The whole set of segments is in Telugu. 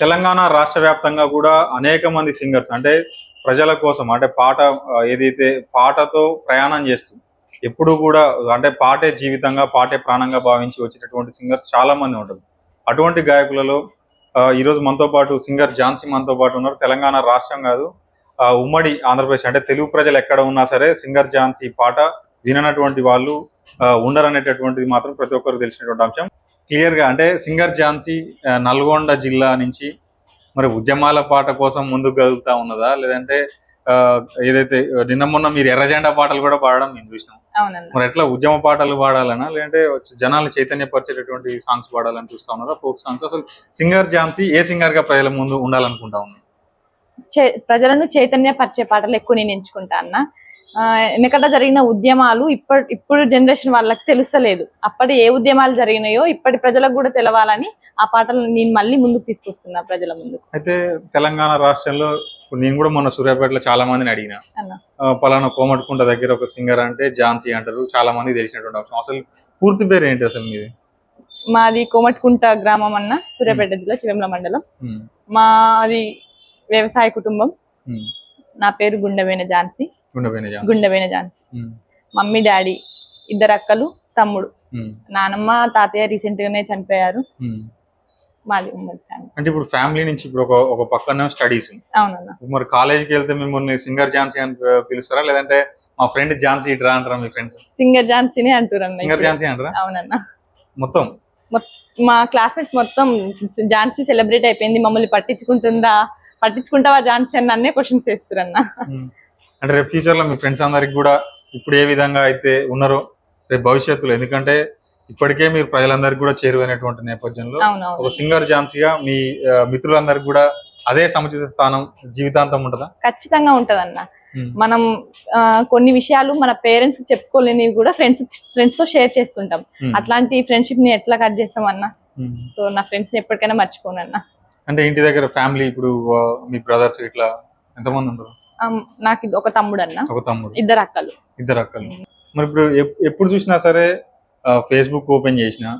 తెలంగాణ రాష్ట్ర వ్యాప్తంగా కూడా అనేక మంది సింగర్స్ అంటే ప్రజల కోసం అంటే పాట ఏదైతే పాటతో ప్రయాణం చేస్తూ ఎప్పుడు కూడా అంటే పాటే జీవితంగా పాటే ప్రాణంగా భావించి వచ్చేటటువంటి సింగర్స్ చాలా మంది ఉంటారు. అటువంటి గాయకులలో ఈరోజు మనతో పాటు సింగర్ ఝాన్సీ మనతో పాటు ఉన్నారు. తెలంగాణ రాష్ట్రం కాదు ఆ, ఉమ్మడి ఆంధ్రప్రదేశ్ అంటే తెలుగు ప్రజలు ఎక్కడ ఉన్నా సరే సింగర్ ఝాన్సీ పాట విననటువంటి వాళ్ళు ఉండరనేటటువంటిది మాత్రం ప్రతి ఒక్కరు తెలిసినటువంటి అంశం. క్లియర్గా అంటే సింగర్ ఝాన్సీ నల్గొండ జిల్లా నుంచి మరి ఉద్యమాల పాట కోసం ముందుకు కదులుతా ఉన్నదా? లేదంటే ఏదైతే నిన్న మొన్న మీరు ఎర్రజెండా పాటలు కూడా పాడడం మేము చూసినాం. మరి ఎట్లా ఉద్యమ పాటలు పాడాలనా? లేదంటే జనాలు చైతన్యపరిచేటటువంటి సాంగ్స్ పాడాలని చూస్తా ఉన్నారా ఫోక్ సాంగ్స్. అసలు సింగర్ ఝాన్సీ ఏ సింగర్గా ప్రజల ముందు ఉండాలనుకుంటా ఉన్నారు? చే- ప్రజలను చైతన్యపరిచే పాటలు ఎక్కువ నేను ఎంచుకుంటా అన్న. వెనకట జరిగిన ఉద్యమాలు ఇప్పటి ఇప్పుడు జనరేషన్ వాళ్ళకి తెలుస్తలేదు. అప్పటి ఏ ఉద్యమాలు జరిగినాయో ఇప్పటి ప్రజలకు కూడా తెలవాలని ఆ పాటలు నేను మళ్ళీ ముందుకు తీసుకొస్తున్నా ప్రజల ముందుకు. అయితే తెలంగాణ రాష్ట్రంలో నేను కూడా మొన్న సూర్యాపేటలో చాలా మందిని అడిగిన. పలానా కోమటికుంట దగ్గర ఒక సింగర్ అంటే ఝాన్సీ అంటారు చాలా మంది తెలిసినటువంటి అసలు పూర్తి పేరు ఏంటి అసలు మీది? మాది కోమటికుంట గ్రామం అన్న సూర్యాపేట జిల్లా చివెంల మండలం. మాది వ్యవసాయ కుటుంబం. నా పేరు గుండెవేన ఝాన్సీ. గుండెపోయిన ఉమ్, మమ్మీ డాడీ ఇద్దరు అక్కలు తమ్ముడు. నానమ్మ తాతయ్య రీసెంట్ గానే చనిపోయారు. మాది ఉమ్మడి ఫ్యామిలీ. అంటే ఇప్పుడు ఫ్యామిలీ నుంచి ఇప్పుడు ఒక ఒక పక్కన స్టడీస్. అవునన్న. మరి కాలేజీకి వెళ్తే మిమ్మల్ని సింగర్ ఝాన్సీ అని పిలుస్తారా? లేదంటే మా ఫ్రెండ్ ఝాన్సీ ఇట్రా అంటారా మీ ఫ్రెండ్స్? సింగర్ ఝాన్సీనే అంటారన్న సింగర్. ఝాన్సీ అంటారా? అవునన్న. మొత్తం? మా క్లాస్మేట్స్ మొత్తం ఝాన్సీ సెలబ్రేట్ అయిపోయింది. మమ్మల్ని పట్టించుకుంటుందా? పట్టించుకుంటావా ఝాన్సీ అని నన్నే క్వశ్చన్స్ వేస్తారన్న. అంటే రేపు ఫ్యూచర్లో మీ ఫ్రెండ్స్ అందరికి కూడా ఇప్పుడు ఏ విధంగా అయితే ఉన్నారో రేపు భవిష్యత్తులో ఎందుకంటే ఇప్పటికే మీరు ప్రజలందరికీ కూడా చేరువైనటువంటి నేపథ్యంలో ఒక సింగర్ ఝాన్సీగా మీ మిత్రులందరికీ కూడా అదే సముచిత స్థానం జీవితాంతం ఉంటుందా? ఖచ్చితంగా ఉంటదన్న. మనం కొన్ని విషయాలు మన పేరెంట్స్ చెప్పుకోలేనివి కూడా ఫ్రెండ్స్ ఫ్రెండ్స్తో షేర్ చేసుకుంటాం. అట్లాంటి ఫ్రెండ్షిప్ని ఎట్లా కట్ చేస్తాం అన్న. సో నా ఫ్రెండ్స్ని ఎప్పటికైనా మర్చిపోను అన్న. అంటే ఇంటి దగ్గర ఫ్యామిలీ ఇప్పుడు మీ బ్రదర్స్ ఇట్లా ఎంతమంది ఉంటారు? నాకు ఇది ఒక తమ్ముడు అన్న ఒక తమ్ముడు. ఇద్దరు అక్కలు. ఇద్దరు అక్కలు. మరి ఇప్పుడు ఎప్- ఎప్పుడు చూసినా సరే ఫేస్బుక్ ఓపెన్ చేసినా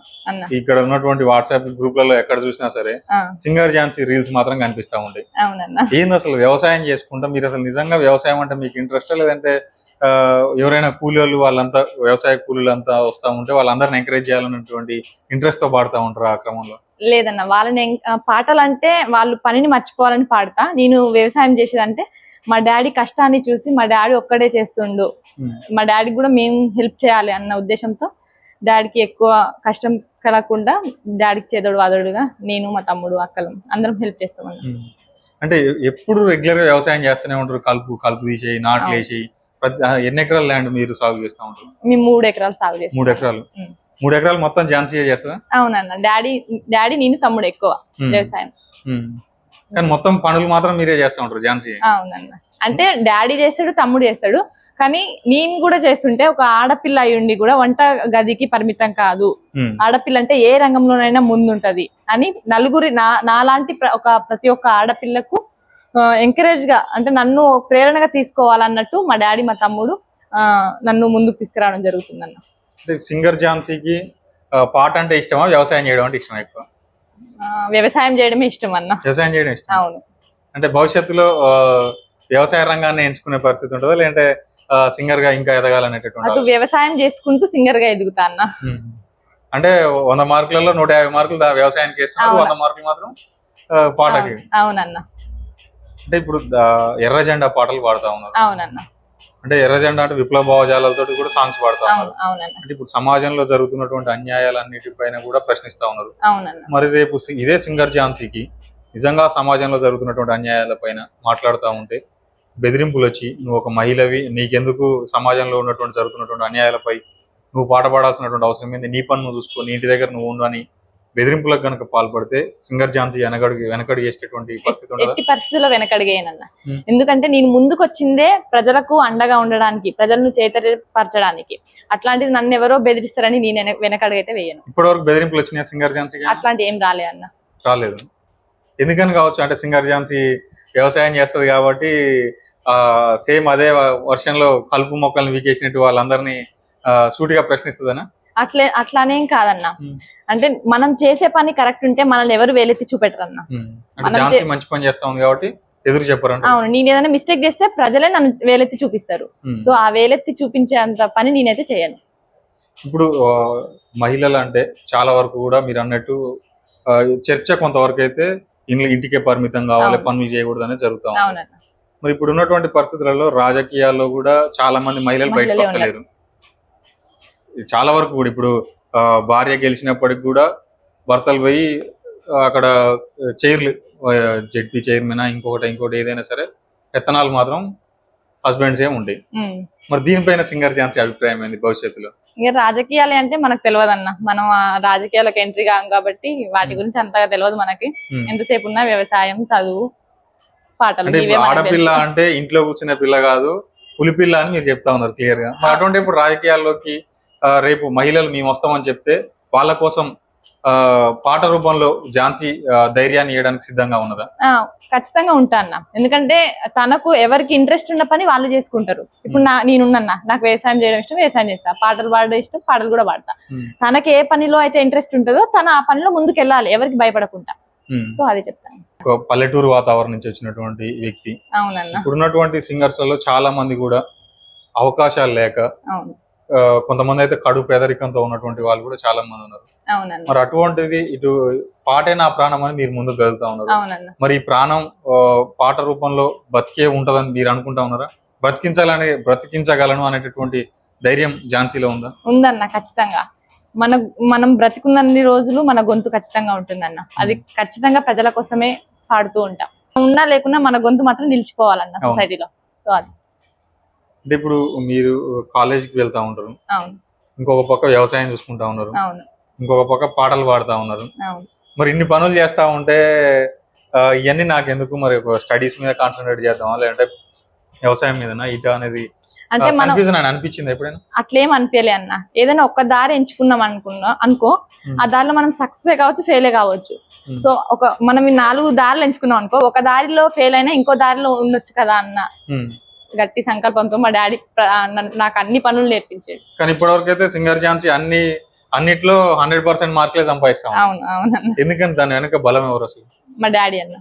ఇక్కడ ఉన్నటువంటి వాట్సాప్ గ్రూప్లలో ఎక్కడ చూసినా సరే సింగర్ ఝాన్సీ రీల్స్ మాత్రం కనిపిస్తా అవునన్న. ఏంది అసలు వ్యవసాయం చేసుకుంటా? మీరు అసలు నిజంగా వ్యవసాయం అంటే మీకు ఇంట్రెస్ట్ లేదంటే ఎవరైనా కూలి వాళ్ళు వాళ్ళంతా వ్యవసాయ కూలీలు అంతా వస్తా ఉంటే వాళ్ళందరిని ఎంకరేజ్ చేయాలన్నటువంటి ఇంట్రెస్ట్తో పాడుతూ ఉంటారు ఆ క్రమంలో? లేదన్న. వాళ్ళని పాటలు అంటే వాళ్ళు పనిని మర్చిపోవాలని పాడతా. నేను వ్యవసాయం చేసేదంటే మా డాడీ కష్టాన్ని చూసి మా డాడీ ఒక్కడే చేస్తుండు. మా డాడీకి కూడా మేము హెల్ప్ చేయాలి అన్న ఉద్దేశంతో డాడీకి ఎక్కువ కష్టం కలగకుండా డాడీకి చేదోడు వాదోడుగా నేను మా తమ్ముడు అక్కలం అందరం హెల్ప్ చేస్తామన్న. అంటే ఎప్పుడు రెగ్యులర్గా వ్యవసాయం చేస్తూనే ఉంటారు కలుపు కలుపు తీసేయి నాట్లు అవును. వేసి ప్రతి ఆ, ఎన్ని ఎకరాల ల్యాండ్ మీరు సాగు చేస్తూ ఉంటారు మేము మూడు ఎకరాలు సాగు చేస్తాం మూడు ఎకరాలు. మూడు ఎకరాలు మొత్తం ఝాన్సీ చేస్తుందా అవునన్న డాడీ డాడీ నేను తమ్ముడు ఎక్కువ. వ్యవసాయం. కానీ మొత్తం పనులు మాత్రం మీరే చేస్తూ ఉంటారు ఝాన్సీ. అవునన్న అంటే డాడీ చేస్తాడు తమ్ముడు చేస్తాడు కానీ నేను కూడా చేస్తుంటే ఒక ఆడపిల్ల అయి ఉండి కూడా వంట గదికి పరిమితం కాదు. ఉమ్. ఆడపిల్ల అంటే ఏ రంగంలోనైనా ముందుంటది అని నలుగురి నా నాలాంటి ఒక ప్రతి ఒక్క ఆడపిల్లకు ఎంకరేజ్గా అంటే నన్ను ప్రేరణగా తీసుకోవాలన్నట్టు మా డాడీ మా తమ్ముడు నన్ను ముందుకు తీసుకురావడం జరుగుతుందన్న. అంటే సింగర్ ఝాన్సీకి పాట అంటే ఇష్టమా వ్యవసాయం చేయడం అంటే ఇష్టమా ఎక్కువ? వ్యవసాయం చేయడమే ఇష్టం అన్న. వ్యవసాయం చేయడం ఇష్టం. అవును. అంటే భవిష్యత్తులో వ్యవసాయ రంగాన్ని ఎంచుకునే పరిస్థితి ఉంటుందా? లేదంటే సింగర్గా ఇంకా ఎదగాలనేటటువంటి అటు వ్యవసాయం చేసుకుంటూ సింగర్గా ఎదుగుతా అన్న. అంటే వంద మార్కులలో నూట యాభై మార్కులు వ్యవసాయానికి వేస్తున్నారు. వంద మార్కులు మాత్రం పాటకి. అవును- అవునన్న. అంటే ఇప్పుడు ఎర్ర జెండా పాటలు పాడుతా ఉన్నారు. అవునన్న. అంటే ఎర్ర జెండా అంటే విప్లవ భావజాలతో కూడా సాంగ్స్ పాడుతా అంటే ఇప్పుడు సమాజంలో జరుగుతున్నటువంటి అన్యాయాలన్నిటిపైన కూడా ప్రశ్నిస్తా ఉన్నారు. మరి రేపు ఇదే సింగర్ ఝాన్సీకి నిజంగా సమాజంలో జరుగుతున్నటువంటి అన్యాయాలపైన మాట్లాడుతూ ఉంటే బెదిరింపులు వచ్చి నువ్వు ఒక మహిళవి నీకెందుకు సమాజంలో ఉన్నటువంటి జరుగుతున్నటువంటి అన్యాయాలపై నువ్వు పాట పాడాల్సినటువంటి అవసరం ఏంది? నీ పని నువ్వు చూసుకో నీ ఇంటి దగ్గర నువ్వు ఉండు అని బెదిరింపులకు గనక పాల్పడితే సింగర్ ఝాన్సీ వెనకడుగు వెనకడు చేసేటటువంటి పరిస్థితి ఎట్టి పరిస్థితుల్లో వెనకడిగేయనన్న. ఎందుకంటే నేను ముందుకు వచ్చిందే ప్రజలకు అండగా ఉండడానికి ప్రజలను చైతన్యపరచడానికి అట్లాంటిది నన్ను ఎవరో బెదిరిస్తారని నేను వెనక- వెనకడుగైతే వేయను. ఇప్పటివరకు బెదిరింపులు వచ్చినాయి సింగర్ ఝాన్సీకి? అట్లాంటి ఏం రాలే అన్న. రాలేదు. ఎందుకని కావచ్చు? అంటే సింగర్ ఝాన్సీ వ్యవసాయం చేస్తుంది కాబట్టి ఆ సేమ్ అదే వర్షంలో కలుపు మొక్కల్ని వీకేసినట్టు వాళ్ళందరినీ సూటిగా ప్రశ్నిస్తుందనా? అట్లే అట్లానేం కాదన్న. అంటే మనం చేసే పని కరెక్ట్ ఉంటే మనల్ని ఎవరు వేలెత్తి చూపెట్టరన్న. మంచి పని చేస్తా కాబట్టి ఎదురు చెప్పారంట అవును నేను ఏదైనా మిస్టేక్ చేస్తే ప్రజలే నన్ను వేలెత్తి చూపిస్తారు. సో ఆ వేలెత్తి చూపించే అంత పని నేనైతే చేయను. ఇప్పుడు మహిళలు అంటే చాలా వరకు కూడా మీరు అన్నట్టు చర్చ కొంతవరకు అయితే ఇంట్లో ఇంటికే పరిమితం కావాలి. పనులు చేయకూడదు అనేది జరుగుతా మరి ఇప్పుడు ఉన్నటువంటి పరిస్థితులలో రాజకీయాల్లో కూడా చాలా మంది మహిళలు బయటకు వస్తలేరు. చాలా వరకు కూడా ఇప్పుడు భార్య గెలిచినప్పటికి కూడా భర్తలు పోయి అక్కడ చైర్లు జెడ్పీ చైర్మన్ ఇంకొకటి ఇంకోటి ఏదైనా సరే పెత్తనాలు మాత్రం హస్బెండ్స్ ఏ ఉంటాయి ఉమ్. మరి దీనిపైన సింగర్ ఝాన్సీ అభిప్రాయం ఏంది భవిష్యత్తులో? ఇంకా రాజకీయాలు అంటే మనకు తెలియదు అన్న మనం ఆ రాజకీయాలకు ఎంట్రీ కాం కాబట్టి వాటి గురించి అంతగా తెలియదు మనకి. ఎంతసేపు ఉన్నా వ్యవసాయం చదువు పాటలు ఆడపిల్ల. అంటే ఇంట్లో కూర్చునే పిల్ల కాదు పులిపిల్ల అని మీరు చెప్తా ఉన్నారు క్లియర్గా అటువంటి ఇప్పుడు రాజకీయాల్లోకి రేపు మహిళలు మేము వస్తామని చెప్తే వాళ్ళ కోసం పాట రూపంలో ఝాన్సీ ధైర్యాన్ని ఇవ్వడానికి సిద్ధంగా ఉన్నదా? ఖచ్చితంగా ఉంటా అన్న. ఎందుకంటే తనకు ఎవరికి ఇంట్రెస్ట్ ఉన్న పని వాళ్ళు చేసుకుంటారు. ఇప్పుడు నా నేనున్నా నాకు వ్యవసాయం చేయడం ఇష్టం వ్యవసాయం చేస్తా. పాటలు పాడడం ఇష్టం పాటలు కూడా పాడతా. తనకి ఏ పనిలో అయితే ఇంట్రెస్ట్ ఉంటుందో తను ఆ పనిలో ముందుకు వెళ్ళాలి ఎవరికి భయపడకుండా. సో అది చెప్తాను పల్లెటూరు వాతావరణం నుంచి వచ్చినటువంటి వ్యక్తి. అవునన్న. ఇప్పుడున్నటువంటి సింగర్స్లలో చాలా మంది కూడా అవకాశాలు లేక కొంతమంది అయితే కడు పేదరికంతో ఉన్నటువంటి వాళ్ళు కూడా చాలా మంది ఉన్నారు. మరి అటువంటిది ఇటు పాటే నా ప్రాణం అని మీరు ముందుకు వెళ్తా ఉన్నారు. మరి ఈ ప్రాణం పాట రూపంలో బతికే ఉంటదని మీరు అనుకుంటా ఉన్నారా? బ్రతికించాలని బ్రతికించగలను అనేటటువంటి ధైర్యం ఝాన్సీలో ఉందా? ఉందన్న ఖచ్చితంగా. మన మనం బ్రతికున్నన్ని రోజులు మన గొంతు ఖచ్చితంగా ఉంటుందన్న. అది ఖచ్చితంగా ప్రజల కోసమే పాడుతూ ఉంటాం. ఉన్నా లేకున్నా మన గొంతు మాత్రం నిలిచిపోవాలన్న. సొసైటీలో. సో అది. అంటే ఇప్పుడు మీరు కాలేజీకి వెళ్తా ఉంటారు. అవును. ఇంకొక పక్క వ్యవసాయం చూసుకుంటా ఉన్నారు. అవును. ఇంకొక పక్క పాటలు పాడుతా ఉన్నారు. మరి ఇన్ని పనులు చేస్తా ఉంటే ఇవన్నీ నాకు ఎందుకు మరి స్టడీస్ మీద కాన్సన్ట్రేట్ చేద్దామా? లేదంటే వ్యవసాయం మీదనా? ఇట అనేది అంటే మనం అనిపించింది ఎప్పుడైనా? అట్లేం అనిపించలే అన్న. ఏదైనా ఒక్క దారి ఎంచుకున్నాం అనుకున్నా అనుకో. ఆ దారిలో మనం సక్సెస్ కావచ్చు ఫెయిల్ కావచ్చు. సో ఒక మనం ఈ నాలుగు దారులు ఎంచుకున్నాం అనుకో ఒక దారిలో ఫెయిల్ అయినా ఇంకో దారిలో ఉండొచ్చు కదా అన్న. గట్టి సంకల్పంతో మా డాడీ నాకు అన్ని పనులు నేర్పించాడు. కానీ ఇప్పటివరకు అయితే సింగర్ ఝాన్సీ అన్ని అన్నిట్లో హండ్రెడ్ పర్సెంట్ మార్కులే సంపాదిస్తాం. అవును అవునన్న. ఎందుకని దాని వెనక బలం ఎవరు అసలు? మా డాడీ అన్న.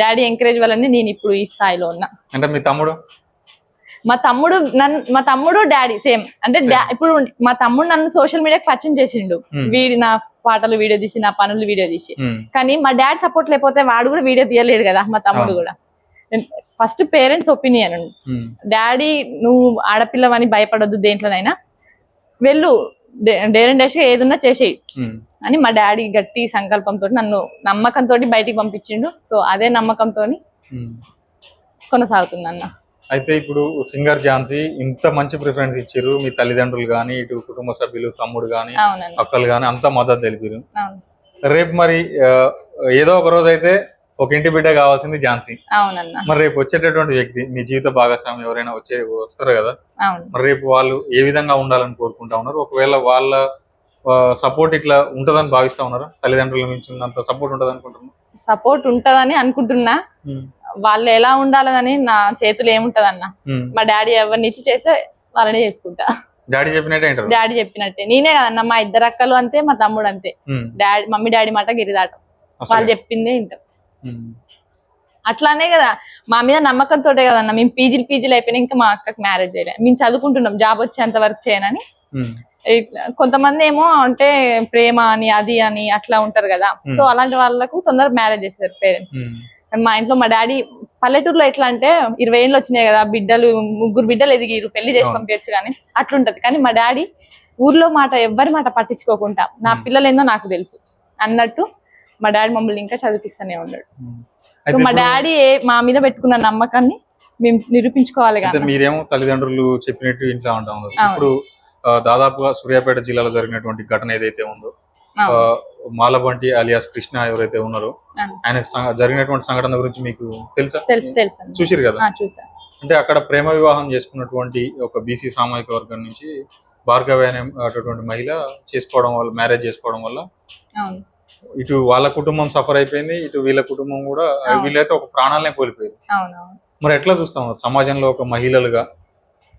డాడీ ఎంకరేజ్ వల్లనే నేను ఇప్పుడు ఈ స్థాయిలో ఉన్నా. అంటే మీ తమ్ముడు? మా తమ్ముడు నన్ను మా తమ్ముడు డాడీ సేమ్. అంటే ఇప్పుడు మా తమ్ముడు నన్ను సోషల్ మీడియాకి పరిచయం చేసిండు. వీడి నా పాటలు వీడియో తీసి నా పనులు వీడియో తీసి. కానీ మా డాడీ సపోర్ట్ లేకపోతే వాడు కూడా వీడియో తీయలేడు కదా మా తమ్ముడు అవును. కూడా. First parents opinion. ఉమ్. డాడీ నువ్వు ఆడపిల్లవని భయపడొద్దు దేంట్లోనైనా. వెళ్ళు డేరెంట్ డేష్ ఏదున్నా చేసేయి. ఉమ్. అని మా డాడీ గట్టి సంకల్పంతో నన్ను నమ్మకంతో బయటికి పంపించిండు. సో అదే నమ్మకంతో ఉమ్. కొనసాగుతుంది అన్న అయితే ఇప్పుడు సింగర్ ఝాన్సీ ఇంత మంచి ప్రిఫరెన్స్ ఇచ్చారు మీ తల్లిదండ్రులు కానీ ఇటు కుటుంబ సభ్యులు తమ్ముడు కానీ అక్కలు కానీ అంత మద్దతు తెలిపారు రేపు మరి ఏదో ఒక రోజు అయితే ఒక ఇంటి బిడ్డ కావాల్సింది ఝాన్సీ. అవునన్న. మరి రేపు వచ్చేటటువంటి వ్యక్తి మీ జీవిత భాగస్వామి ఎవరైనా వచ్చే వస్తారు కదా? మరి రేపు వాళ్ళు ఏ విధంగా ఉండాలని కోరుకుంటా ఉన్నారు? ఒకవేళ వాళ్ళ సపోర్ట్ ఇట్లా ఉంటదని భావిస్తా ఉన్నారా? తల్లిదండ్రుల నుంచి సపోర్ట్ ఉంటది అనుకుంటున్నారు సపోర్ట్ ఉంటదని అనుకుంటున్నా. వాళ్ళు ఎలా ఉండాలని నా చేతులు ఏముంటదన్న. మా డాడీ ఎవరిని ఇచ్చి చేస్తే వాళ్ళని చేసుకుంటా. డాడీ చెప్పినట్టే డాడీ చెప్పినట్టే. నేనే కదన్న మా ఇద్దరు అక్కలు అంతే మా తమ్ముడు అంతే. డాడీ మమ్మీ డాడీ మాట గిరిదాటం. వాళ్ళు చెప్పిందే వింటాం. అట్లానే కదా మా మీద నమ్మకంతో కదన్న మేము పీజీలు పీజీలు అయిపోయినా ఇంకా మా అక్కకి మ్యారేజ్ చేయలే. మేము చదువుకుంటున్నాం జాబ్ వచ్చేంత వరకు చేయనని. కొంతమంది ఏమో అంటే ప్రేమ అని అది అని అట్లా ఉంటారు కదా. సో. అలాంటి వాళ్ళకు తొందరగా మ్యారేజ్ చేస్తారు పేరెంట్స్. మా ఇంట్లో మా డాడీ పల్లెటూరులో ఎట్లా అంటే ఇరవై ఏళ్ళు వచ్చినాయి కదా బిడ్డలు ముగ్గురు బిడ్డలు ఎదిగిరు పెళ్ళి చేసి. పంపించచ్చు కానీ అట్లుంటది. కానీ మా డాడీ ఊర్లో మాట ఎవ్వరి మాట పట్టించుకోకుండా నా. పిల్లలు ఏందో నాకు తెలుసు అన్నట్టు మా డాడీ మమ్మల్ని ఇంకా చదివిస్తూనే ఉన్నాడు. సో మా డాడీ మా మీద పెట్టుకున్న నమ్మకాన్ని మేము నిరూపించుకోవాలి కదా. మీరేమో తల్లిదండ్రులు చెప్పినట్టు ఇంట్లో ఉంటా. ఇప్పుడు దాదాపుగా సూర్యాపేట జిల్లాలో జరిగినటువంటి ఘటన ఏదైతే ఉందో. మాలబంటి అలియాస్ కృష్ణ ఎవరైతే ఉన్నారో సంఘ- జరిగినటువంటి సంఘటన గురించి మీకు తెలుసా. చూసిరు కదా? అంటే అక్కడ ప్రేమ వివాహం చేసుకున్నటువంటి ఒక బీసీ సామాజిక వర్గం నుంచి భార్గవి అనే అటువంటి మహిళ చేసుకోవడం వల్ల మ్యారేజ్ చేసుకోవడం వల్ల ఇటు వాళ్ళ కుటుంబం సఫర్ అయిపోయింది ఇటు వీళ్ళ కుటుంబం కూడా. వీళ్ళైతే ఒక ప్రాణాలనే అవును మరి ఎట్లా చూస్తాం? సమాజంలో ఒక మహిళలుగా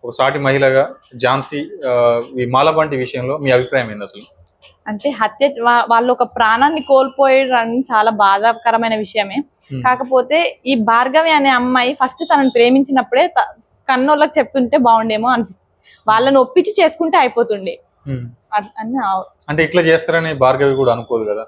ఒక సాటి మహిళగా ఝాన్సీ ఈ మాలబంటి విషయంలో మీ అభిప్రాయం ఏంది అసలు? అంటే హత్య వాళ్ళు ఒక ప్రాణాన్ని కోల్పోయడం చాలా బాధాకరమైన విషయమే. కాకపోతే ఈ భార్గవి అనే అమ్మాయి ఫస్ట్ తనను ప్రేమించినప్పుడే కన్నోళ్ళకి చెప్తుంటే బాగుండేమో అనిపిస్తుంది. వాళ్ళని ఒప్పించి చేసుకుంటే అయిపోతుండే. అంటే ఇట్లా చేస్తారని భార్గవి కూడా అనుకోదు కదా?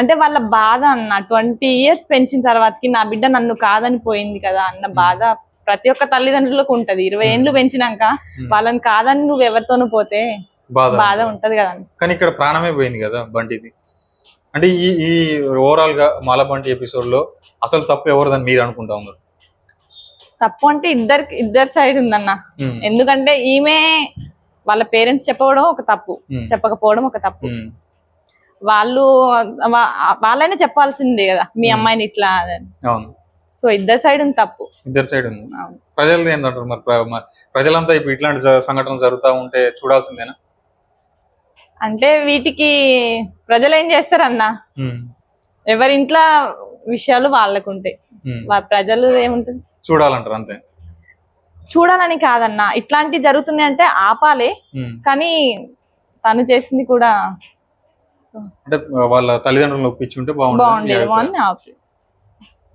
అంటే వాళ్ళ బాధ అన్న ట్వంటీ ఇయర్స్ పెంచిన తర్వాతకి నా బిడ్డ నన్ను కాదని పోయింది కదా అన్న బాధ ప్రతి ఒక్క తల్లిదండ్రులకు ఉంటది ఇరవై. ఏళ్ళు పెంచినాక వాళ్ళని కాదని నువ్వు ఎవరితోనూ పోతే బాధ ఉంటది కదా. కానీ ఇక్కడ ప్రాణమే పోయింది కదా బంటిది అంటే ఈ ఈ ఓవరాల్గా మాలబంటి ఎపిసోడ్లో అసలు తప్పు ఎవరిదని మీరు అనుకుంటా ఉన్నారు తప్పు అంటే ఇద్దరు ఇద్దరు సైడ్ ఉందన్న. ఎందుకంటే ఈమె వాళ్ళ పేరెంట్స్ చెప్పడం ఒక తప్పు. చెప్పకపోవడం ఒక తప్పు. వాళ్ళు వాళ్ళైనా చెప్పాల్సిందే కదా మీ. అమ్మాయిని ఇట్లా. అవును. సో ఇద్దరు సైడ్ ఉంది తప్పు. ఇద్దరు సైడ్ ఉంది. అవును. ప్రజలది ఏంటంటారు మరి? ప్ర- మరి ప్రజలంతా ఇప్పుడు ఇట్లాంటి సంఘటనలు జరుగుతూ ఉంటే చూడాల్సిందేనా? అంటే వీటికి ప్రజలు ఏం చేస్తారన్న. ఎవరి ఇంట్లో విషయాలు వాళ్ళకు ఉంటాయి ప్రజలు ఏముంటుంది? చూడాలంటారు అంతే. చూడాలని కాదన్న. ఇట్లాంటివి జరుగుతున్నాయి అంటే ఆపాలి. కానీ తను చేసింది కూడా అంటే వాళ్ళ తల్లిదండ్రులను ఒప్పించి ఉంటే బాగుండేది. బాగుండేదేమో అని నా అభిప్రాయం.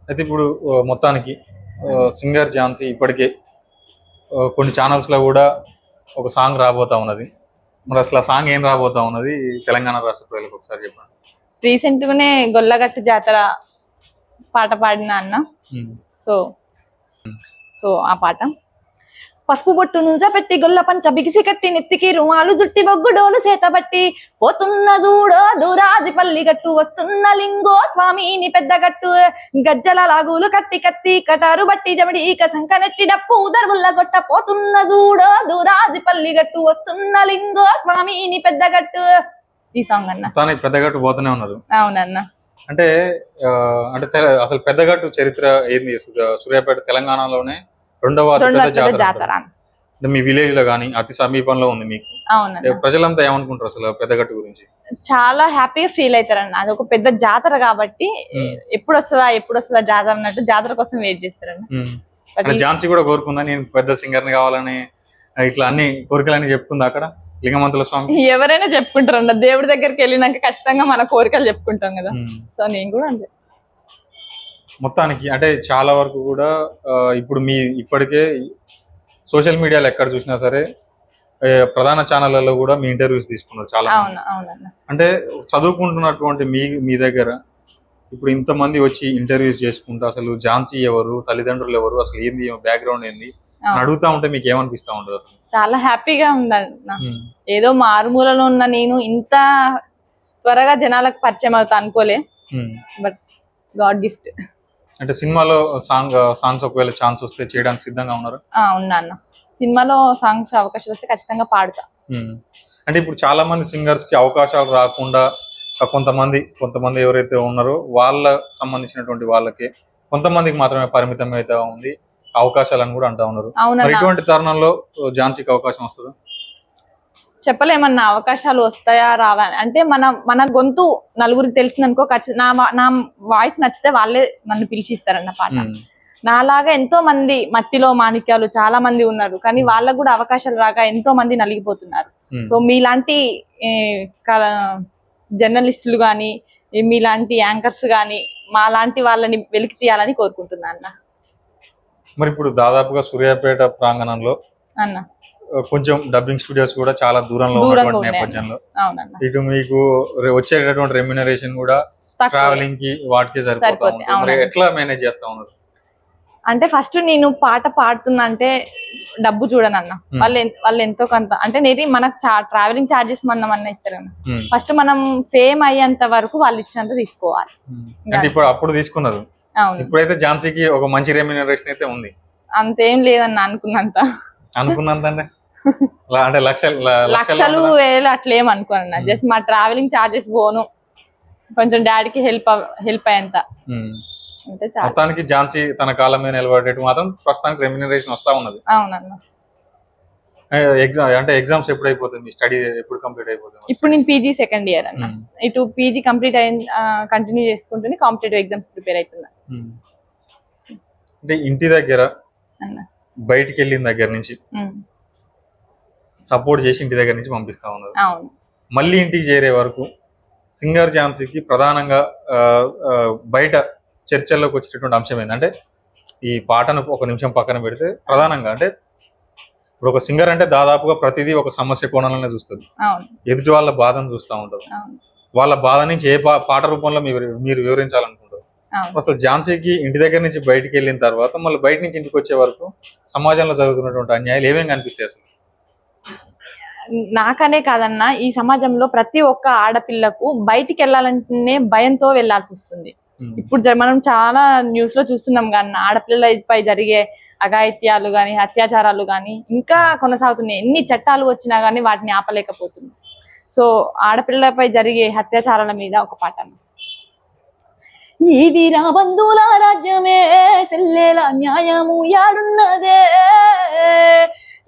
అయితే ఇప్పుడు మొత్తానికి సింగర్ ఝాన్సీ ఇప్పటికే కొన్ని ఛానల్స్లో కూడా ఒక సాంగ్ రాబోతా ఉన్నది. మరి అసలు ఆ సాంగ్ ఏం రాబోతా ఉన్నది? తెలంగాణ రాష్ట్ర ప్రజలకు ఒకసారి చెప్పండి. రీసెంట్ గానే గొల్లగట్టు జాతర పాట పాడిన అన్న. సో సో ఆ పాట. పసుపు బొట్టు గొల్ల పంచ బిగిసి కట్టి నెత్తికి రుమాలు జుట్టి బొగ్గు డోలు చేతబట్టి పోతున్న చూడో దూరాజి పల్లి గట్టు వస్తున్న లింగో స్వామిని పెద్ద గట్టు. గజ్జల లాగులు కట్టి కత్తి కటారు బట్టి జమిడి ఈక సంక నెట్టి డప్పు ఉదర్వుల్ల గొట్ట పోతున్న చూడో దూరాజి పల్లి గట్టు వస్తున్న లింగో స్వామిని పెద్ద గట్టు. ఈ సాంగ్ అన్న. మొత్తానికి పెద్దగట్టు పోతూనే ఉన్నారు. అవునన్న. అంటే అంటే అసలు పెద్దగట్టు చరిత్ర ఏంది? సూర్యాపేట తెలంగాణలోనే రెండవ జాతర మీ విలేజ్లో కానీ అతి సమీపంలో ఉంది మీకు. ప్రజలంతా ఏమనుకుంటారు అసలు పెద్దగట్టు గురించి? చాలా హ్యాపీగా ఫీల్ అవుతారన్న అది ఒక పెద్ద జాతర కాబట్టి. ఎప్పుడు వస్తుందా ఎప్పుడు వస్తుందా జాతర అన్నట్టు జాతర కోసం వెయిట్ ప్రతి- ఝాన్సీ కూడా కోరుకుందా నేను పెద్ద సింగర్ని కావాలని ఇట్లా అన్ని కోరికలని చెప్పుకుందా అక్కడ? లింగమంతుల స్వామి? ఎవరైనా చెప్పుకుంటారన్న దేవుడి దగ్గరికి వెళ్ళినాక ఖచ్చితంగా మన కోరికలు చెప్పుకుంటాం కదా. సో నేను కూడా అంతే. మొత్తానికి అంటే చాలా వరకు కూడా ఇప్పుడు మీ ఇప్పటికే సోషల్ మీడియాలో ఎక్కడ చూసినా సరే ప్రధాన ఛానళ్ళలో కూడా మీ ఇంటర్వ్యూస్ తీసుకున్నారు చాలా అంటే చదువుకుంటున్నటువంటి మీ మీ దగ్గర ఇప్పుడు ఇంతమంది వచ్చి ఇంటర్వ్యూస్ చేసుకుంటూ అసలు ఝాన్సీ ఎవరు తల్లిదండ్రులు ఎవరు అసలు ఏంది బ్యాక్గ్రౌండ్ ఏంది. అడుగుతా ఉంటే మీకు ఏమనిపిస్తా ఉంటుంది అసలు చాలా హ్యాపీగా ఉందన్న. ఏదో మారుమూలలో ఉన్న నేను ఇంత త్వరగా జనాలకు పరిచయం అవుతా అనుకోలే. బట్ గాడ్ గిఫ్ట్ అంటే సినిమాలో సాంగ్ సాంగ్స్ ఒకవేళ ఛాన్స్ వస్తే చేయడానికి సిద్ధంగా ఉన్నారు? ఉన్నా అన్న. సినిమాలో సాంగ్స్ అవకాశం వస్తే ఖచ్చితంగా పాడుతా. అంటే ఇప్పుడు చాలా మంది సింగర్స్కి అవకాశాలు రాకుండా కొంతమంది కొంతమంది ఎవరైతే ఉన్నారో వాళ్ళ సంబంధించినటువంటి వాళ్ళకి కొంతమందికి మాత్రమే పరిమితం అయితే ఉంది అవకాశాలను కూడా అంటా ఉన్నారు. ఇటువంటి తరుణంలో ఝాన్సీకి అవకాశం వస్తుంది? చెప్పలేమన్నా అవకాశాలు వస్తాయా రావా. అంటే మన మన గొంతు నలుగురికి తెలిసిందనుకో నా నా వాయిస్ నచ్చితే వాళ్ళే నన్ను పిలిచిస్తారన్న పాట. నాలాగా ఎంతో మంది మట్టిలో మాణిక్యాలు చాలా మంది ఉన్నారు కానీ వాళ్ళకు కూడా అవకాశాలు రాక ఎంతో మంది నలిగిపోతున్నారు. సో మీలాంటి జర్నలిస్టులు కానీ మీలాంటి యాంకర్స్ కానీ మా లాంటి వాళ్ళని వెలికి తీయాలని కోరుకుంటున్నా అన్న. మరి ఇప్పుడు దాదాపుగా సూర్యాపేట ప్రాంగణంలో అన్న. కొంచెం డబ్బింగ్ స్టూడియోస్ కూడా చాలా దూరంలో ఉన్నటువంటి. నేపథ్యంలో. ఇటు మీకు వచ్చేటటువంటి రెమ్యునరేషన్ కూడా ట్రావెలింగ్కి వాటికి సరిపోతా సరిపోతాయి, ఉంటుంది. మరి అవునండి. ఎట్లా మేనేజ్ చేస్తా ఉన్నారు? అంటే ఫస్ట్ నేను పాట పాడుతున్నా అంటే డబ్బు చూడనన్న. Hmm. వాళ్ళు వాళ్ళు ఎంతో కొంత అంటే నేది మనకు ట్రావెలింగ్ చార్జెస్ మనం అన్న ఇస్తారు. ఫస్ట్ మనం ఫేమ్ అయ్యేంత వరకు వాళ్ళు ఇచ్చినంత తీసుకోవాలి. ఉమ్. అంటే ఇప్పుడు అప్పుడు తీసుకున్నారు. అవును. ఇప్పుడైతే ఝాన్సీకి ఒక మంచి రెమ్యునరేషన్ అయితే ఉంది. అంతేం లేదన్న అనుకున్నంత. అనుకున్నంత అంటే అంటే లక్షలు లక్షలు? వేలు అట్లేం Hmm. జస్ట్ మా ట్రావెలింగ్ చార్జెస్ పోను. కొంచెం డాడీకి హెల్ప్ హెల్ప్ అయ్యేంత. మొత్తానికి ఝాన్సీ తన కాలం మీద నిలబడేట్టు మాత్రం ప్రస్తుతానికి రెమ్యునరేషన్ వస్తా ఉన్నది. అవునన్న. ఎగ్జామ్ అంటే ఎగ్జామ్స్ ఎప్పుడు అయిపోతుంది స్టడీ ఎప్పుడు కంప్లీట్ అయిపోతుంది ఇప్పుడు నేను పీజీ సెకండ్ ఇయర్ అన్న. ఇటు పీజీ కంప్లీట్ అయిన కంటిన్యూ చేసుకుంటూనే కాంపిటేటివ్ ఎగ్జామ్స్ ప్రిపేర్ అవుతున్నా. అంటే ఇంటి దగ్గర బయటికి వెళ్ళిన దగ్గర నుంచి. సపోర్ట్ చేసి ఇంటి దగ్గర నుంచి పంపిస్తా ఉన్నారు. అవును. మళ్ళీ ఇంటికి చేరే వరకు సింగర్ ఝాన్సీకి ప్రధానంగా బయట చర్చల్లోకి వచ్చేటటువంటి అంశం ఏంటంటే ఈ పాటను ఒక నిమిషం పక్కన పెడితే ప్రధానంగా అంటే ఇప్పుడు ఒక సింగర్ అంటే దాదాపుగా ప్రతిదీ ఒక సమస్య కోణంలోనే చూస్తుంది. ఎదుటి వాళ్ళ బాధను చూస్తూ ఉంటారు. వాళ్ళ బాధ నుంచి ఏ పాట రూపంలో మీరు మీరు వివరించాలనుకుంటారు? అసలు ఝాన్సీకి ఇంటి దగ్గర నుంచి బయటికి వెళ్ళిన తర్వాత మళ్ళీ బయట నుంచి ఇంటికి వచ్చే వరకు సమాజంలో జరుగుతున్నటువంటి అన్యాయాలు ఏమేమి కనిపిస్తాయి అసలు? నాకనే కాదన్నా ఈ సమాజంలో ప్రతి ఒక్క ఆడపిల్లకు బయటికి వెళ్ళాలంటేనే భయంతో వెళ్ళాల్సి వస్తుంది. ఇప్పుడు మనం చాలా న్యూస్లో చూస్తున్నాం కానీ ఆడపిల్లలపై జరిగే అఘాయిత్యాలు గాని అత్యాచారాలు గాని ఇంకా కొనసాగుతున్నాయి ఎన్ని చట్టాలు వచ్చినా గానీ వాటిని ఆపలేకపోతుంది సో ఆడపిల్లలపై జరిగే అత్యాచారాల మీద ఒక పాట అన్న. ఇది రా బంధువుల రాజ్యమే సెల్లేల న్యాయము యాడున్నదే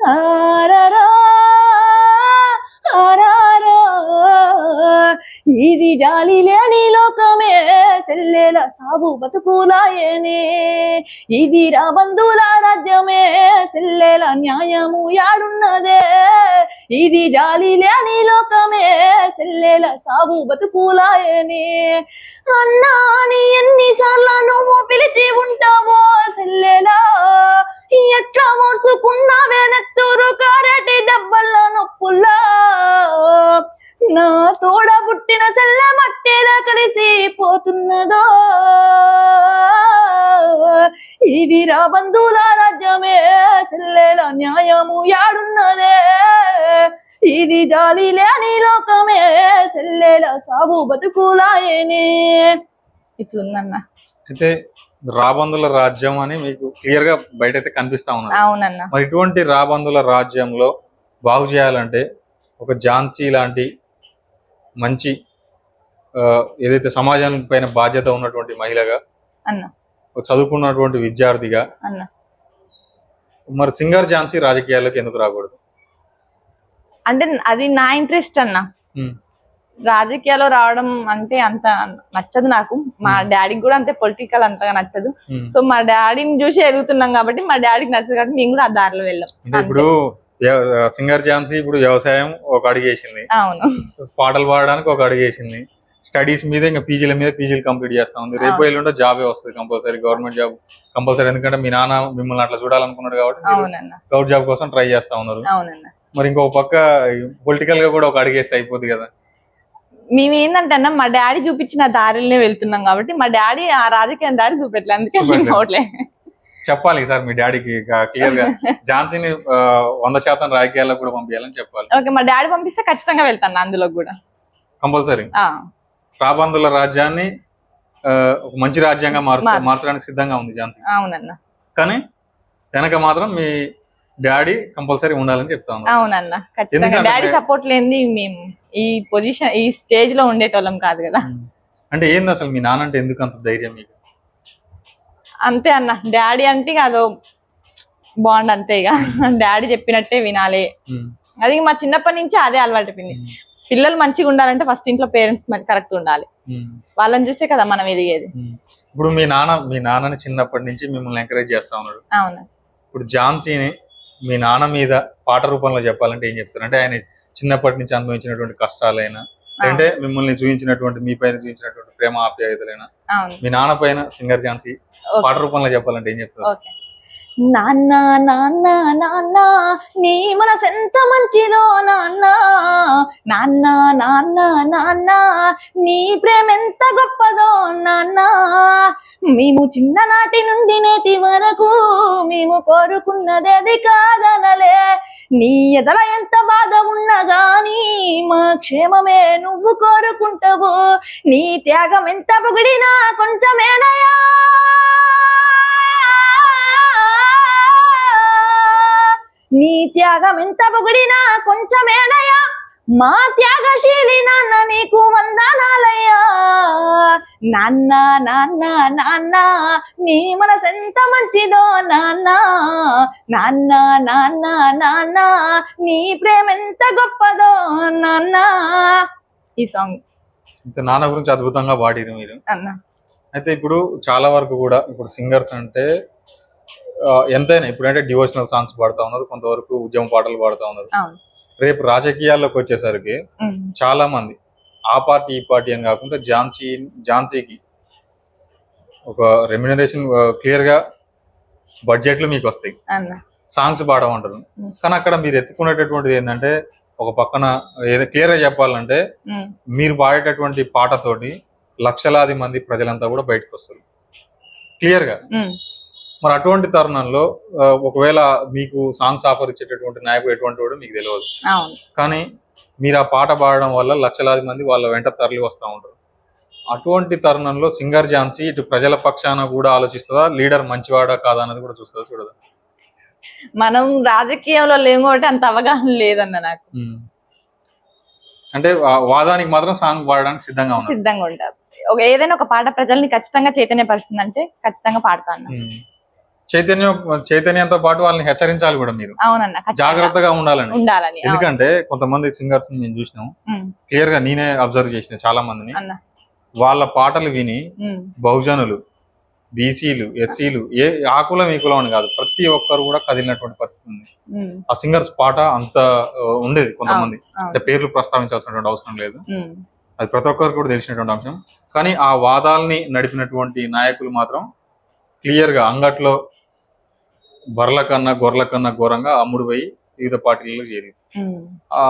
ah, da, da, da, ఆరారా. ఇది జాలి లేని లోకమే సెల్లేల సాగు బతుకులాయనే ఇది రా బంధువుల రాజ్యమే సెల్లేల న్యాయము యాడున్నదే. ఇది జాలి లేని లోకమే సెల్లేల సాగు బతుకులాయనే అన్నా నీ ఎన్నిసార్లు నువ్వు పిలిచి ఉంటావో సెల్లేలా? ఎట్లా మోసుకున్నావే నెత్తురు కారటి దెబ్బల నొప్పుల్లా నా తోడ పుట్టిన సెల్ల మట్టేలా కలిసి పోతున్నదో ఇది రా బంధువుల రాజ్యమే సెల్లేల న్యాయము యాడున్నదే. ఇది జాలి లేని లోకమే సెల్లేల సాగు బతుకులాయనే. ఇట్లుందన్న. అయితే రాబందుల రాజ్యం అని మీకు క్లియర్గా బయట అయితే కనిపిస్తా ఉన్నది. అవునన్న. మరి ఇటువంటి రాబందుల రాజ్యంలో బాగు చేయాలంటే ఒక ఝాన్సీ లాంటి మంచి ఏదైతే సమాజం పైన బాధ్యత ఉన్నటువంటి మహిళగా అన్న. ఒక చదువుకున్నటువంటి విద్యార్థిగా అన్న. మరి సింగర్ ఝాన్సీ రాజకీయాల్లోకి ఎందుకు రాకూడదు? అంటే అది నా ఇంట్రెస్ట్ అన్న. రాజకీయాల్లో రావడం అంటే అంత నచ్చదు నాకు. మా డాడీకి కూడా అంతే పొలిటికల్ అంతగా నచ్చదు. సో మా డాడీని చూసి ఎదుగుతున్నాం కాబట్టి మా డాడీకి నచ్చదు కాబట్టి మేము కూడా ఆ దారిలో వెళ్ళాం. ఇప్పుడు సింగర్ ఝాన్సీ ఇప్పుడు వ్యవసాయం ఒక అడుగు వేసింది. అవును. పాటలు పాడడానికి ఒక అడుగు వేసింది. స్టడీస్ మీద ఇంకా పీజీల మీద పీజీలు కంప్లీట్ చేస్తా ఉంది. రేపు ఎల్లుండో జాబే వస్తుంది కంపల్సరీ గవర్నమెంట్ జాబ్ కంపల్సరీ. ఎందుకంటే మీ నాన్న మిమ్మల్ని అట్లా చూడాలనుకున్నాడు కాబట్టి గవర్నమెంట్ జాబ్ కోసం ట్రై చేస్తా ఉన్నారు. మరి ఇంకో పక్క పొలిటికల్గా కూడా ఒక అడుగు వేస్తే అయిపోద్ది కదా. మేము ఏంటంటే అన్న మా డాడీ చూపించిన దారిలోనే వెళ్తున్నాం కాబట్టి మా డాడీ ఆ రాజకీయ దారి చూపెట్టలే అందుకే మేము చెప్పాలి సార్ మీ డాడీకి క్లియర్గా. ఝాన్సీని వంద శాతం రాజకీయాల్లో కూడా పంపించాలని చెప్పాలి. ఓకే మా డాడీ పంపిస్తే ఖచ్చితంగా వెళ్తాను అందులో కూడా. కంపల్సరీ. రాబందుల రాజ్యాన్ని ఒక మంచి రాజ్యంగా మార్చ మార్చు. మార్చడానికి సిద్ధంగా ఉంది ఝాన్సీ. అవునన్న. కానీ వెనక మాత్రం మీ డాడీ కంపల్సరీ ఉండాలని చెప్తా ఉన్నారు అవునన్న ఖచ్చితంగా. డాడీ సపోర్ట్ లేనిది మేము ఈ పొజిషన్ ఈ స్టేజ్లో ఉండేటోళ్ళం కాదు కదా. అంటే ఏంది అసలు మీ నాన్న అంటే ఎందుకు అంత ధైర్యం మీకు? అంతే అన్న. డాడీ అంటే ఇక అదో బాండ్ అంతే ఇక. డాడీ చెప్పినట్టే వినాలి. ఉమ్. అది మా చిన్నప్పటి నుంచి అదే అలవాటు పిండి పిల్లలు మంచిగా ఉండాలంటే ఫస్ట్ ఇంట్లో పేరెంట్స్ కరెక్ట్ ఉండాలి. వాళ్ళని చూసే కదా మనం ఎదిగేది. ఇప్పుడు మీ నాన్న మీ నాన్నని చిన్నప్పటి నుంచి మిమ్మల్ని ఎంకరేజ్ చేస్తా ఉన్నాడు. అవును. ఇప్పుడు ఝాన్సీని మీ నాన్న మీద పాట రూపంలో చెప్పాలంటే ఏం చెప్తారు? అంటే ఆయన చిన్నప్పటి నుంచి అనుభవించినటువంటి కష్టాలైనా అంటే మిమ్మల్ని చూపించినటువంటి మీ పైన చూపించినటువంటి ప్రేమ ఆప్యాయతలైనా మీ నాన్న పైన సింగర్ ఝాన్సీ. పాట రూపంలో చెప్పాలంటే ఏం చెప్తారు? నాన్న నాన్న నాన్న నీ మనసు ఎంత మంచిదో నాన్న. నాన్న నాన్న నాన్న నీ ప్రేమ ఎంత గొప్పదో నాన్న. మేము చిన్ననాటి నుండి నేటి వరకు మేము కోరుకున్నదేది కాదనలే. నీ ఎదల ఎంత బాధ ఉన్నా గాని మా క్షేమమే నువ్వు కోరుకుంటావు. నీ త్యాగం ఎంత పొగిడినా కొంచెమేనయా నీ త్యాగం ఎంత పొగిడినా కొంచెమేనయ్యా. మా త్యాగశీలి నాన్న నీకు వందనాలయ్యా. నాన్న నాన్న నాన్న నీ మనసు ఎంత మంచిదో నాన్న. నాన్న నాన్న నాన్న నీ ప్రేమ ఎంత గొప్పదో నాన్న. ఈ సాంగ్. నాన్న గురించి అద్భుతంగా పాడిరు మీరు. అన్న. అయితే ఇప్పుడు చాలా వరకు కూడా ఇప్పుడు సింగర్స్ అంటే ఎంతైనా ఇప్పుడంటే డివోషనల్ సాంగ్స్ పాడుతా ఉన్నారు కొంతవరకు ఉద్యమ పాటలు పాడుతా ఉన్నారు. రేపు రాజకీయాల్లోకి వచ్చేసరికి చాలా మంది ఆ పార్టీ ఈ పార్టీ అని కాకుండా ఝాన్సీ ఝాన్సీకి ఒక రెమ్యునరేషన్ క్లియర్గా బడ్జెట్లు మీకు వస్తాయి. సాంగ్స్ పాడమంటారు. కానీ అక్కడ మీరు ఎత్తుకునేటటువంటిది ఏంటంటే ఒక పక్కన ఏదో క్లియర్గా చెప్పాలంటే మీరు పాడేటటువంటి పాటతోటి లక్షలాది మంది ప్రజలంతా కూడా బయటకు వస్తారు. క్లియర్గా. మరి అటువంటి తరుణంలో ఒకవేళ మీకు సాంగ్స్ ఆఫర్ ఇచ్చేటటువంటి నాయకుడు ఎటువంటి వాడు మీకు తెలియదు కానీ మీరు ఆ పాట పాడడం వల్ల లక్షలాది మంది వాళ్ళ వెంట తరలి వస్తూ ఉంటారు. అటువంటి తరుణంలో సింగర్ ఝాన్సీ ఇటు ప్రజల పక్షాన కూడా ఆలోచిస్తుందా? లీడర్ మంచివాడా కాదా అన్నది కూడా చూస్తుందా చూడదా? మనం రాజకీయంలో లేము కాబట్టి అంత అవగాహన లేదన్న నాకు. అంటే వాదానికి మాత్రం సాంగ్ పాడడానికి సిద్ధంగా సిద్ధంగా ఉంటారు. ఏదైనా ఒక పాట ప్రజల్ని ఖచ్చితంగా చైతన్యపరుస్తుంది అంటే ఖచ్చితంగా పాడతాను. చైతన్యం చైతన్యంతో పాటు వాళ్ళని హెచ్చరించాలి కూడా మీరు. అవునన్న జాగ్రత్తగా ఉండాలని. ఉండాలని. ఎందుకంటే కొంతమంది సింగర్స్ మేము చూసినాం. క్లియర్గా నేనే అబ్జర్వ్ చేసిన చాలా మందిని వాళ్ళ పాటలు విని బహుజనులు బీసీలు ఎస్సీలు ఏ ఆ కులం ఈ కులం అని కాదు ప్రతి ఒక్కరు కూడా కదిలినటువంటి పరిస్థితి ఉంది. ఆ సింగర్స్ పాట అంత ఉండేది కొంతమంది. అంటే పేర్లు ప్రస్తావించాల్సినటువంటి అవసరం లేదు. అది ప్రతి ఒక్కరికి కూడా తెలిసినటువంటి అంశం. కానీ ఆ వాదాల్ని నడిపినటువంటి నాయకులు మాత్రం క్లియర్గా అంగట్లో బర్ల కన్నా గొర్రెల కన్నా ఘోరంగా అమ్ముడు పోయి వివిధ పార్టీలలో చేరి ఉమ్. ఆ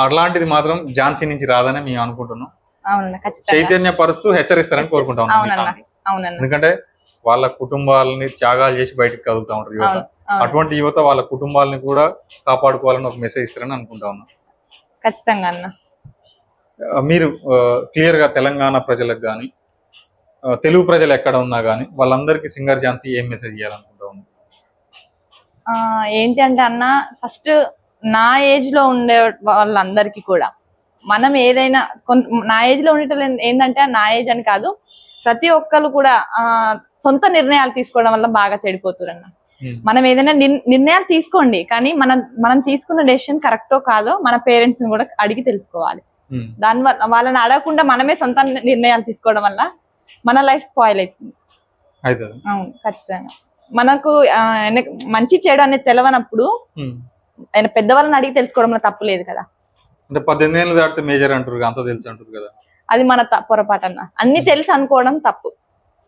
అలాంటిది మాత్రం ఝాన్సీ నుంచి రాదని మేము అనుకుంటున్నాం. చైతన్య పరుస్తూ హెచ్చరిస్తారని కోరుకుంటా ఉన్నాం ఎందుకంటే వాళ్ళ కుటుంబాలని త్యాగాలు చేసి బయటకు కదులుతా ఉంటారు యువత. అటువంటి యువత వాళ్ళ కుటుంబాలని కూడా కాపాడుకోవాలని ఒక మెసేజ్ ఇస్తారని అనుకుంటా ఉన్నాం. ఖచ్చితంగా అన్న. మీరు క్లియర్గా తెలంగాణ ప్రజలకు కానీ తెలుగు ప్రజలు ఎక్కడ ఉన్నా కానీ వాళ్ళందరికీ సింగర్ ఝాన్సీ ఏం మెసేజ్ ఆ, ఏంటి అంటే అన్న ఫస్ట్ నా ఏజ్లో ఉండే వాళ్ళందరికీ కూడా. మనం ఏదైనా కొంత నా ఏజ్లో ఉండేటోళ్ళు ఏంటంటే నా ఏజ్ అని కాదు ప్రతి ఒక్కరు కూడా ఆ సొంత నిర్ణయాలు తీసుకోవడం వల్ల బాగా చెడిపోతున్నారు అన్న ఉమ్, మనం ఏదైనా నిర్- నిర్ణయాలు తీసుకోండి కానీ మనం మనం తీసుకున్న డెసిషన్ కరెక్టో కాదో మన పేరెంట్స్ని కూడా అడిగి తెలుసుకోవాలి. ఉమ్, దాని వల్ల వాళ్ళని అడగకుండా మనమే సొంత నిర్ణయాలు తీసుకోవడం వల్ల మన లైఫ్ స్పాయిల్ అవుతుంది అవుతుంది అవును ఖచ్చితంగా. మనకు మంచి చెడు అనేది తెలవనప్పుడు. ఆయన పెద్దవాళ్ళని అడిగి తెలుసుకోవడంలో తప్పు లేదు కదా. అంటే పద్దెనిమిది ఏళ్ళు దాటితే మేజర్ అంటారు అంత తెలుసు అంటారు కదా. అది మన పొరపాటు అన్న అన్ని తెలిసి అనుకోవడం తప్పు.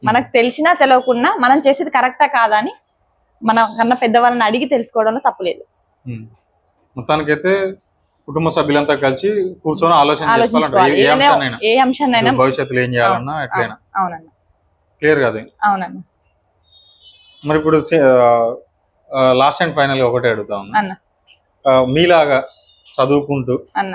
మనకు తెలిసినా తెలియకుండా మనం చేసేది కరెక్టా కాదా అని మన కన్నా పెద్దవాళ్ళని అడిగి తెలుసుకోవడంలో తప్పు లేదు. మొత్తానికైతే కుటుంబ సభ్యులంతా కలిసి కూర్చొని ఆలోచన ఏ- అంశాన్నైనా? భవిష్యత్తులో ఏం చేయాలన్నా ఎట్లయినా అవునన్న. క్లియర్ కాదు అవునన్న. మరి ఇప్పుడు లాస్ట్ అండ్ ఫైనల్ ఒకటే అడుగుతా ఉన్నా. మీలాగా చదువుకుంటూ అన్న.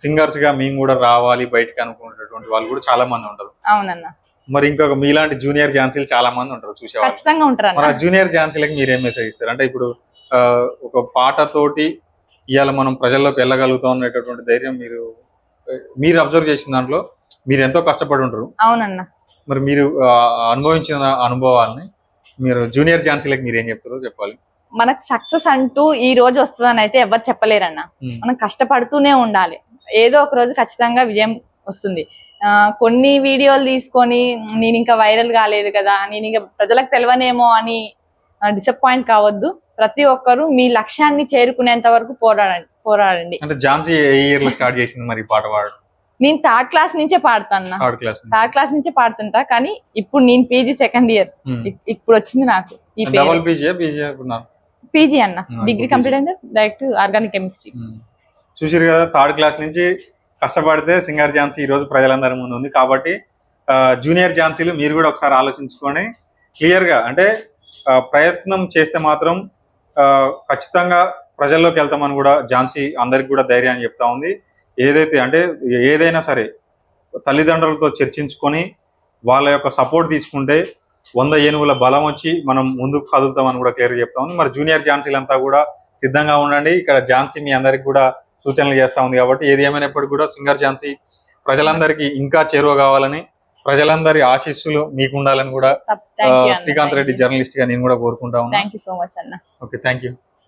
సింగర్స్గా మేము కూడా రావాలి బయటకు అనుకునేటటువంటి వాళ్ళు కూడా చాలా మంది ఉంటారు. అవునన్న. మరి ఇంకొక మీలాంటి జూనియర్ ఝాన్సీలు చాలా మంది ఉంటారు చూసేవాళ్ళు. ఉంటారు మరి జూనియర్ ఝాన్సీలకి మీరేం మెసేజ్ ఇస్తారు? అంటే ఇప్పుడు ఒక పాటతోటి ఇవాళ మనం ప్రజల్లోకి వెళ్ళగలుగుతాం అనేటటువంటి ధైర్యం మీరు మీరు అబ్జర్వ్ చేసిన దాంట్లో మీరు ఎంతో కష్టపడి ఉంటారు. అవునన్న. మరి మీరు అనుభవించిన అనుభవాల్ని మీరు జూనియర్ ఝాన్సీలకి మీరు ఏం చెప్తారో చెప్పాలి. మనకు సక్సెస్ అంటూ ఈ రోజు వస్తుందని అయితే ఎవరు చెప్పలేరన్న. ఉమ్, మనం కష్టపడుతూనే ఉండాలి. ఏదో ఒక రోజు ఖచ్చితంగా విజయం వస్తుంది. కొన్ని వీడియోలు తీసుకొని నేను ఇంకా వైరల్ కాలేదు కదా నేను ఇంకా ప్రజలకు తెలియనేమో అని డిసప్పాయింట్ కావద్దు. ప్రతి ఒక్కరూ మీ లక్ష్యాన్ని చేరుకునేంత వరకు పోరాడండి పోరాడండి. అంటే ఝాన్సీ ఏ ఇయర్లో స్టార్ట్ చేసింది మరి పాట పాడడం? నేను థర్డ్ క్లాస్ నుంచే పాడుతాను థర్డ్ క్లాస్ థర్డ్ క్లాస్ నుంచే పాడుతుంటా కానీ ఇప్పుడు నేను పీజీ సెకండ్ ఇయర్ ఇప్పుడు వచ్చింది నాకు ఈ పీజీ అన్న. డిగ్రీ. కంప్లీట్ అయింది? డైరెక్ట్ ఆర్గానిక్ కెమిస్ట్రీ చూసారు కదా థర్డ్ క్లాస్ నుంచి కష్టపడితే సింగర్ ఝాన్సీ ఈ రోజు ప్రజలందరి ముందు ఉంది. కాబట్టి జూనియర్ ఝాన్సీలు మీరు కూడా ఒకసారి ఆలోచించుకొని క్లియర్గా అంటే ప్రయత్నం చేస్తే మాత్రం ఖచ్చితంగా ప్రజల్లోకి వెళ్తామని కూడా ఝాన్సీ అందరికి కూడా ధైర్యాన్ని చెప్తా ఉంది. ఏదైతే అంటే ఏదైనా సరే తల్లిదండ్రులతో చర్చించుకొని వాళ్ళ యొక్క సపోర్ట్ తీసుకుంటే వంద ఏనుగుల బలం వచ్చి మనం ముందుకు కదులుతామని కూడా క్లియర్ చెప్తా ఉంది. మరి జూనియర్ ఝాన్సీలంతా కూడా సిద్ధంగా ఉండండి. ఇక్కడ ఝాన్సీ మీ అందరికి కూడా సూచనలు చేస్తా ఉంది కాబట్టి ఏది ఏమైనప్పటికీ కూడా సింగర్ ఝాన్సీ ప్రజలందరికీ ఇంకా చేరువ కావాలని ప్రజలందరి ఆశీస్సులు మీకు ఉండాలని కూడా శ్రీకాంత్ రెడ్డి జర్నలిస్ట్గా నేను కూడా కోరుకుంటా ఉన్నా. థ్యాంక్ యూ సో మచ్ అన్న. Okay thank you